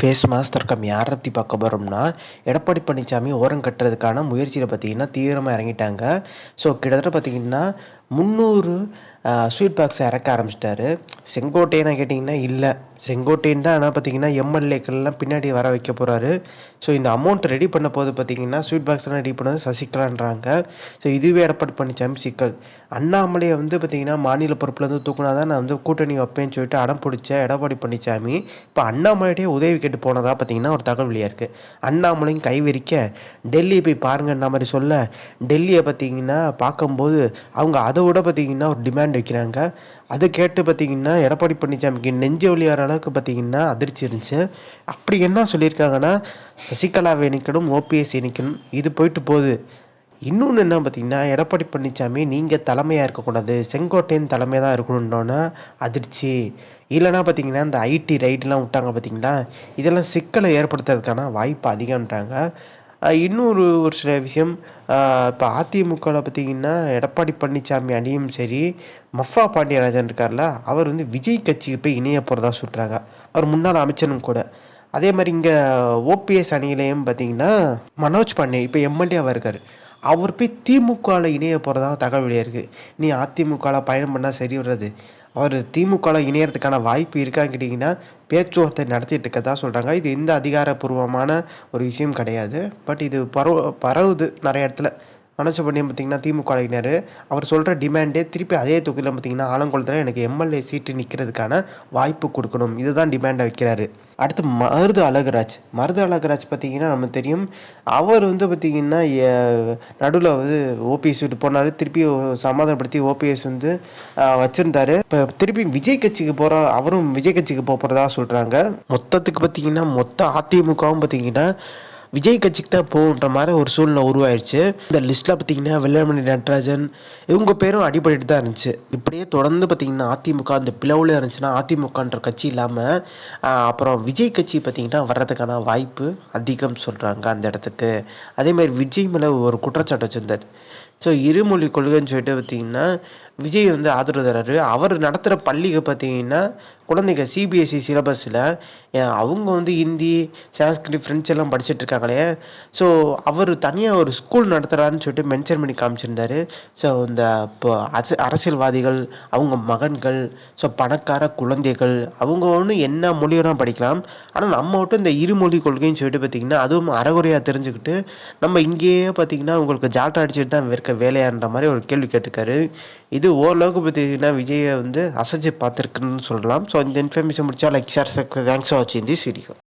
Face mass தர்க்கம் யாரை பற்றி பார்க்க போகிறோம்னா எடப்பாடி பழனிசாமி ஓரம் கட்டுறதுக்கான முயற்சியில் பார்த்தீங்கன்னா தீவிரமாக இறங்கிட்டாங்க. ஸோ கிட்டத்தட்ட பார்த்தீங்கன்னா முந்நூறு ஸ்வீட் பாக்ஸை இறக்க ஆரம்பிச்சிட்டாரு. செங்கோட்டையனா கேட்டிங்கன்னா இல்லை. செங்கோட்டையன் தான் ஆனால் பார்த்தீங்கன்னா எம்எல்ஏக்கள்லாம் பின்னாடி வர வைக்க போகிறாரு ஸோ இந்த அமௌண்ட் ரெடி பண்ண போது பார்த்தீங்கன்னா ஸ்வீட் பாக்ஸ்லாம் ரெடி பண்ணது சசிகலான்றாங்க. ஸோ இதுவே எடப்பாடி பழனிசாமி சிக்கல். அண்ணாமலையை வந்து பார்த்தீங்கன்னா மாநில பொறுப்புலேருந்து தூக்குனா தான் நான் வந்து கூட்டணி வைப்பேன்னு சொல்லிட்டு அடம் பிடிச்ச எடப்பாடி பழனிசாமி இப்போ அண்ணாமலையிட்டே உதவி கேட்டு போனதாக பார்த்தீங்கன்னா ஒரு தகவல் வெளியாக இருக்குது அண்ணாமலையும் கைவிரிக்க டெல்லியை போய் பாருங்கன்ற மாதிரி சொல்ல டெல்லியை பார்த்தீங்கன்னா பார்க்கும்போது அவங்க அதை அதை விட பார்த்தீங்கன்னா ஒரு டிமாண்ட் வைக்கிறாங்க. அது கேட்டு பார்த்தீங்கன்னா எடப்பாடி பழனிசாமிக்கு நெஞ்சு வழியாகிற அளவுக்கு பார்த்தீங்கன்னா அதிர்ச்சி இருந்துச்சு. அப்படி என்ன சொல்லியிருக்காங்கன்னா சசிகலாவை இணைக்கணும் ஓபிஎஸ் இணைக்கணும் இது போயிட்டு போகுது. இன்னொன்று என்ன பார்த்தீங்கன்னா எடப்பாடி பழனிசாமி நீங்கள் தலைமையாக இருக்கக்கூடாது. செங்கோட்டையின் தலைமையாக தான் இருக்கணுன்னொன்னே அதிர்ச்சி. இல்லைனா பார்த்தீங்கன்னா இந்த ஐடி ரைடெலாம் விட்டாங்க பார்த்தீங்களா இதெல்லாம் சிக்கலை ஏற்படுத்துறதுக்கான வாய்ப்பு அதிகம்ன்றாங்க. இன்னொரு ஒரு சில விஷயம் இப்போ அதிமுகவில் பார்த்தீங்கன்னா எடப்பாடி பழனிசாமி அணியும் சரி மஃபா பாண்டியராஜன் இருக்கார்ல அவர் வந்து விஜய் கட்சிக்கு போய் இணைய போகிறதா சொல்கிறாங்க அவர் முன்னாள் அமைச்சரும் கூட. அதே மாதிரி இங்கே ஓபிஎஸ் அணியிலையும் பார்த்தீங்கன்னா மனோஜ் பாண்டே இப்போ எம்எல்ஏவாக இருக்கார். அவர் போய் திமுகவில் இணைய போகிறதா தகவல் இருக்குது நீ அதிமுகவில் பயணம் பண்ணால் சரி வர்றது அவர் திமுகவில் இணையறதுக்கான வாய்ப்பு இருக்கான்னு கேட்டிங்கன்னா பேச்சுவார்த்தை நடத்திட்டு இருக்கதா சொல்கிறாங்க இது எந்த அதிகாரப்பூர்வமான ஒரு விஷயம் கிடையாது. பட் இது பரவ பரவுது நிறைய இடத்துல. மனோஜ் பார்த்திங்கன்னா பார்த்தீங்கன்னா திமுக இணையர் அவர் சொல்கிற டிமாண்டே திருப்பி அதே தொகுதியில் பார்த்தீங்கன்னா ஆலங்குளத்தில் எனக்கு எம்எல்ஏ சீட்டு நிற்கிறதுக்கான வாய்ப்பு கொடுக்கணும். இதுதான் டிமாண்டை வைக்கிறாரு. அடுத்து மருது அழகராஜ். மருது அழகராஜ் பார்த்தீங்கன்னா நம்ம தெரியும். அவர் வந்து பார்த்திங்கன்னா நடுவில் வந்து ஓபிஎஸ் விட்டு போனார். திருப்பி சமாதானப்படுத்தி ஓபிஎஸ் வந்து வச்சுருந்தாரு. இப்போ திருப்பி விஜய் கட்சிக்கு போகிற அவரும் விஜய் கட்சிக்கு போக போகிறதா சொல்கிறாங்க மொத்தத்துக்கு பார்த்தீங்கன்னா மொத்த அதிமுகவும் பார்த்தீங்கன்னா விஜய் கட்சிக்கு தான் போகுன்ற மாதிரி ஒரு சூழ்நிலை உருவாயிருச்சு. இந்த லிஸ்ட்டில் பார்த்தீங்கன்னா வெள்ளமணி நடராஜன் இவங்க பேரும் அடிபட்டு தான் இருந்துச்சு. இப்படியே தொடர்ந்து பார்த்தீங்கன்னா அதிமுக அந்த பிளவில் இருந்துச்சுன்னா அதிமுகன்ற கட்சி இல்லாமல் அப்புறம் விஜய் கட்சி பார்த்தீங்கன்னா வர்றதுக்கான வாய்ப்பு அதிகம் சொல்கிறாங்க அந்த இடத்துக்கு. அதேமாதிரி விஜய் மேலே ஒரு குற்றச்சாட்டு வச்சுருந்தார். ஸோ இருமொழி கொள்கைன்னு சொல்லிட்டு பார்த்திங்கன்னா விஜய் வந்து ஆதரவு தர்றாரு அவர் நடத்துகிற பள்ளிக்கு பார்த்தீங்கன்னா குழந்தைங்க சிபிஎஸ்சி சிலபஸில் அவங்க வந்து ஹிந்தி சான்ஸ்கிரிட் ஃப்ரெண்ட்ஸ் எல்லாம் படிச்சுட்டு இருக்காங்களே. ஸோ அவர் தனியாக ஒரு ஸ்கூல் நடத்துகிறாருன்னு சொல்லிட்டு மென்ஷன் பண்ணி காமிச்சிருந்தாரு. ஸோ இந்த இப்போ அரசியல்வாதிகள் அவங்க மகன்கள் ஸோ பணக்கார குழந்தைகள் அவங்க ஒன்று என்ன மொழியெல்லாம் படிக்கலாம். ஆனால் நம்ம மட்டும் இந்த இருமொழி கொள்கைன்னு சொல்லிட்டு பார்த்திங்கன்னா அதுவும் அறகுறையாக தெரிஞ்சுக்கிட்டு நம்ம இங்கேயே பார்த்திங்கன்னா உங்களுக்கு ஜாட்டை அடிச்சுட்டு தான் இருக்க வேலையான்ற மாதிரி ஒரு கேள்வி கேட்டிருக்காரு. இது ஓரளவுக்கு பார்த்தீங்கன்னா விஜயை வந்து அசைச்சு பார்த்துருக்குன்னு சொல்லலாம். ஸோ సో దీనిపై మీ సంబంధించిన like share thanks for watching